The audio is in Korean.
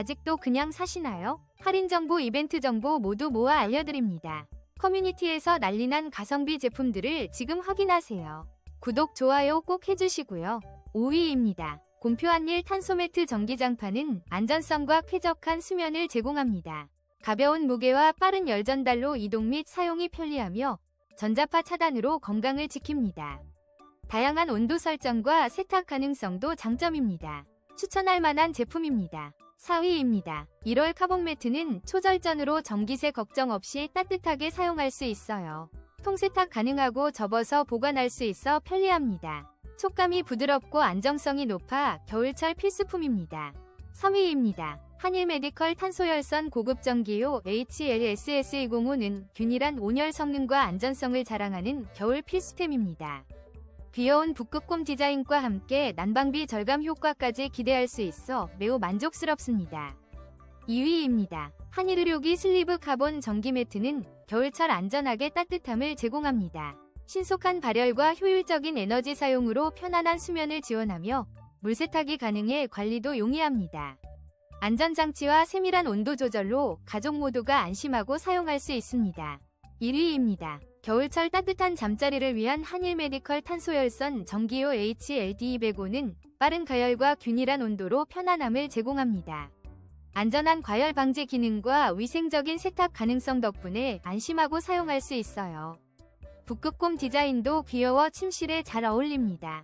아직도 그냥 사시나요? 할인 정보, 이벤트 정보 모두 모아 알려드립니다. 커뮤니티에서 난리난 가성비 제품들을 지금 확인하세요. 구독, 좋아요 꼭 해주시고요. 5위입니다. 곰표한 일 탄소매트 전기장판은 안전성과 쾌적한 수면을 제공합니다. 가벼운 무게와 빠른 열 전달로 이동 및 사용이 편리하며 전자파 차단으로 건강을 지킵니다. 다양한 온도 설정과 세탁 가능성도 장점입니다. 추천할 만한 제품입니다. 4위입니다. 1월 카본 매트는 초절전으로 전기세 걱정 없이 따뜻하게 사용할 수 있어요. 통세탁 가능하고 접어서 보관할 수 있어 편리합니다. 촉감이 부드럽고 안정성이 높아 겨울철 필수품입니다. 3위입니다. 한일 메디컬 탄소열선 고급 전기요 HLSS205는 균일한 온열 성능과 안전성을 자랑하는 겨울 필수템입니다. 귀여운 북극곰 디자인과 함께 난방비 절감 효과까지 기대할 수 있어 매우 만족스럽습니다. 2위입니다. 한일의료기 슬리브 카본 전기 매트는 겨울철 안전하게 따뜻함을 제공합니다. 신속한 발열과 효율적인 에너지 사용으로 편안한 수면을 지원하며 물세탁이 가능해 관리도 용이합니다. 안전장치와 세밀한 온도 조절로 가족 모두가 안심하고 사용할 수 있습니다. 1위입니다. 겨울철 따뜻한 잠자리를 위한 한일 메디컬 탄소열선 전기요 HLD205는 빠른 가열과 균일한 온도로 편안함을 제공합니다. 안전한 과열 방지 기능과 위생적인 세탁 가능성 덕분에 안심하고 사용할 수 있어요. 북극곰 디자인도 귀여워 침실에 잘 어울립니다.